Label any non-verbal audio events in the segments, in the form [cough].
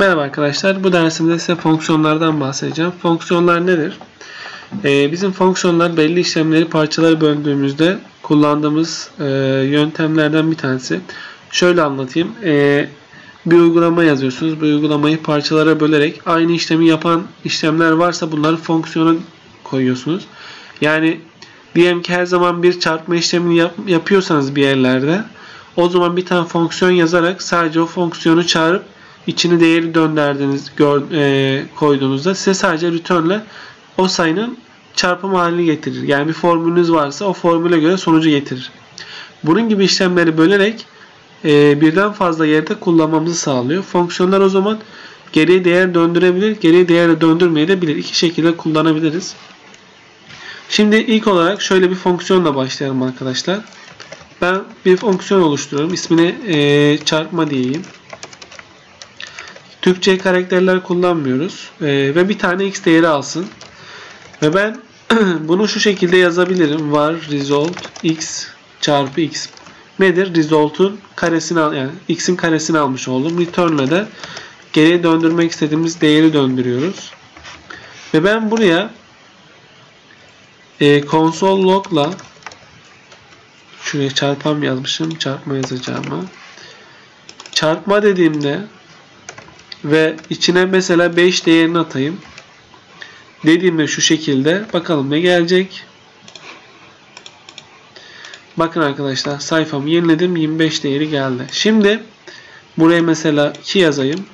Merhaba arkadaşlar. Bu dersimde size fonksiyonlardan bahsedeceğim. Fonksiyonlar nedir? Ee, bizim fonksiyonlar belli işlemleri parçalara böldüğümüzde kullandığımız e, yöntemlerden bir tanesi. Şöyle anlatayım. Ee, bir uygulama yazıyorsunuz. Bu uygulamayı parçalara bölerek aynı işlemi yapan işlemler varsa bunları fonksiyona koyuyorsunuz. Yani diyelim ki her zaman bir çarpma işlemini yap, yapıyorsanız bir yerlerde o zaman bir tane fonksiyon yazarak sadece o fonksiyonu çağırıp içini değeri döndürdüğünüz gör, e, koyduğunuzda size sadece return ile o sayının çarpım halini getirir. Yani bir formülünüz varsa o formüle göre sonucu getirir. Bunun gibi işlemleri bölerek e, birden fazla yerde kullanmamızı sağlıyor. Fonksiyonlar o zaman geriye değer döndürebilir, geriye değer döndürmeyi de bilir. İki şekilde kullanabiliriz. Şimdi ilk olarak şöyle bir fonksiyonla başlayalım arkadaşlar. Ben bir fonksiyon oluşturuyorum. İsmini e, çarpma diyeyim. Türkçe karakterler kullanmıyoruz. E, ve bir tane x değeri alsın. Ve ben [clears throat] bunu şu şekilde yazabilirim. Var result x çarpı x. Nedir? Result'un karesini al yani x'in karesini almış oldum. Return'le de geriye döndürmek istediğimiz değeri döndürüyoruz. Ve ben buraya e, console log'la şuraya çarpam yazmışım. Çarpma yazacağımı. Çarpma dediğimde ve içine mesela 5 değerini atayım. Dediğimde şu şekilde bakalım ne gelecek. Bakın arkadaşlar sayfamı yeniledim. 25 değeri geldi. Şimdi buraya mesela 2 yazayım.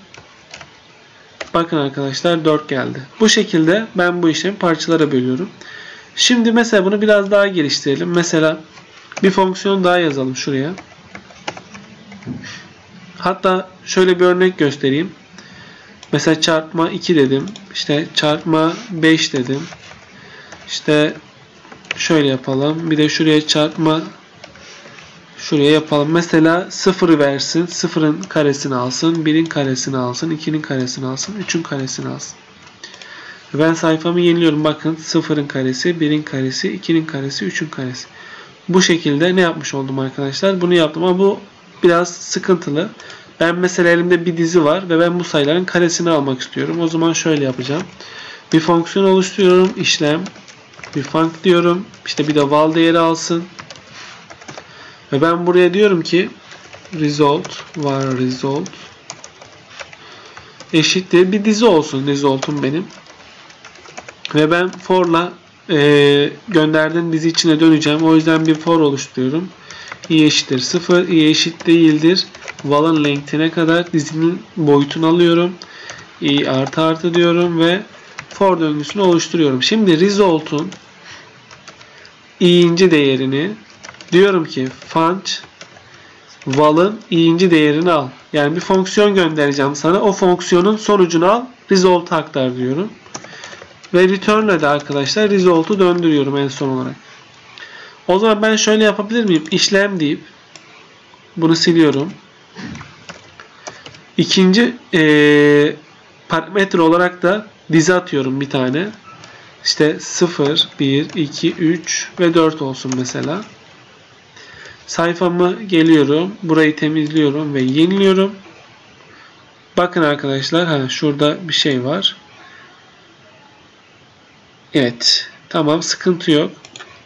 Bakın arkadaşlar 4 geldi. Bu şekilde ben bu işlemi parçalara bölüyorum. Şimdi mesela bunu biraz daha geliştirelim. Mesela bir fonksiyon daha yazalım şuraya. Hatta şöyle bir örnek göstereyim. Mesela çarpma 2 dedim. İşte çarpma 5 dedim. İşte şöyle yapalım. Bir de şuraya çarpma şuraya yapalım. Mesela 0 versin. 0'ın karesini alsın. 1'in karesini alsın. 2'nin karesini alsın. 3'ün karesini alsın. Ben sayfamı yeniliyorum. Bakın 0'ın karesi, 1'in karesi, 2'nin karesi, 3'ün karesi. Bu şekilde ne yapmış oldum arkadaşlar? Bunu yaptım ama bu biraz sıkıntılı. Ben mesela elimde bir dizi var ve ben bu sayıların karesini almak istiyorum. O zaman şöyle yapacağım. Bir fonksiyon oluşturuyorum. işlem. Bir func diyorum. İşte bir de val değeri alsın. Ve ben buraya diyorum ki result var result eşittir bir dizi olsun result'um benim. Ve ben for'la e, gönderdiğim dizi içine döneceğim. O yüzden bir for oluşturuyorum. İ eşittir 0. i eşit değildir. Val'ın length'ine kadar dizinin boyutunu alıyorum. i artı artı diyorum ve for döngüsünü oluşturuyorum. Şimdi result'un i'inci değerini diyorum ki func val'ın i'inci değerini al. Yani bir fonksiyon göndereceğim sana. O fonksiyonun sonucunu al. Result aktar diyorum. Ve return'le de arkadaşlar result'u döndürüyorum en son olarak. O zaman ben şöyle yapabilir miyim? İşlem deyip bunu siliyorum. İkinci e, parametre olarak da dizi atıyorum bir tane. İşte 0, 1, 2, 3 ve 4 olsun mesela. Sayfamı geliyorum. Burayı temizliyorum ve yeniliyorum. Bakın arkadaşlar ha şurada bir şey var. Evet. Tamam sıkıntı yok.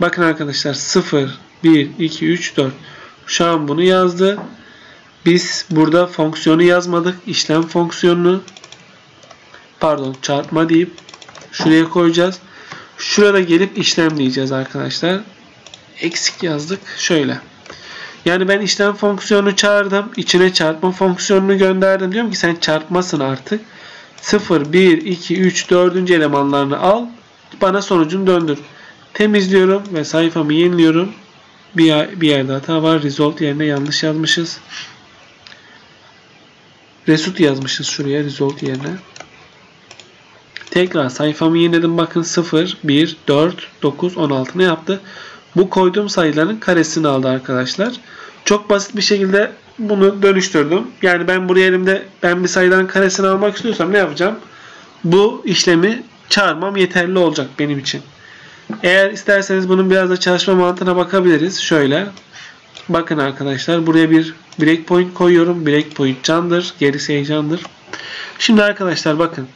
Bakın arkadaşlar 0, 1, 2, 3, 4. Şu an bunu yazdı. Biz burada fonksiyonu yazmadık. İşlem fonksiyonunu pardon çarpma deyip şuraya koyacağız. Şurada gelip işlem diyeceğiz arkadaşlar. Eksik yazdık. Şöyle. Yani ben işlem fonksiyonu çağırdım. içine çarpma fonksiyonunu gönderdim. Diyorum ki sen çarpmasın artık. 0, 1, 2, 3, 4. elemanlarını al. Bana sonucunu döndür. Temizliyorum ve sayfamı yeniliyorum. Bir, bir yerde hata var. Result yerine yanlış yazmışız. Result yazmışız şuraya result yerine. Tekrar sayfamı yeniledim. Bakın 0, 1, 4, 9, 16 ne yaptı? Bu koyduğum sayıların karesini aldı arkadaşlar. Çok basit bir şekilde bunu dönüştürdüm. Yani ben buraya elimde ben bir sayıdan karesini almak istiyorsam ne yapacağım? Bu işlemi çağırmam yeterli olacak benim için. Eğer isterseniz bunun biraz da çalışma mantığına bakabiliriz. Şöyle. Bakın arkadaşlar buraya bir breakpoint koyuyorum. Breakpoint candır. Gerisi heyecandır. Şimdi arkadaşlar bakın.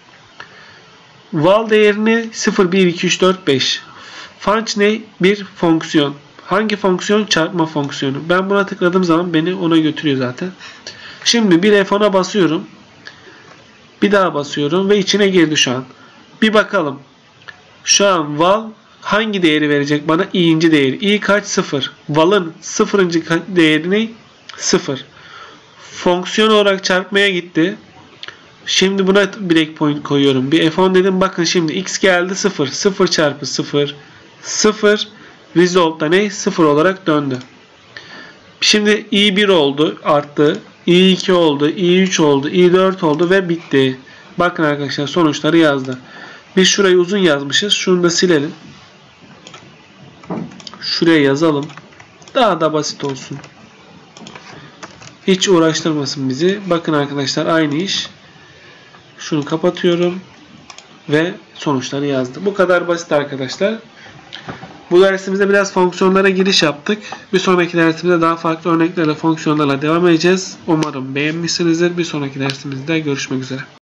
Val değerini 0, 1, 2, 3, 4, 5. Func ne? Bir fonksiyon. Hangi fonksiyon? Çarpma fonksiyonu. Ben buna tıkladığım zaman beni ona götürüyor zaten. Şimdi bir F10'a basıyorum. Bir daha basıyorum ve içine girdi şu an. Bir bakalım. Şu an val hangi değeri verecek bana? i'inci değeri. i kaç? 0. Val'ın sıfırıncı değerini 0. Fonksiyon olarak çarpmaya gitti. Şimdi buna breakpoint koyuyorum. Bir F10 dedim. Bakın şimdi x geldi 0. 0 çarpı 0. 0. Result da ne? 0 olarak döndü. Şimdi i1 oldu. Arttı. i2 oldu. i3 oldu. i4 oldu ve bitti. Bakın arkadaşlar sonuçları yazdı. Biz şurayı uzun yazmışız. Şunu da silelim. Şuraya yazalım. Daha da basit olsun. Hiç uğraştırmasın bizi. Bakın arkadaşlar aynı iş. Şunu kapatıyorum. Ve sonuçları yazdı. Bu kadar basit arkadaşlar. Bu dersimizde biraz fonksiyonlara giriş yaptık. Bir sonraki dersimizde daha farklı örneklerle fonksiyonlarla devam edeceğiz. Umarım beğenmişsinizdir. Bir sonraki dersimizde görüşmek üzere.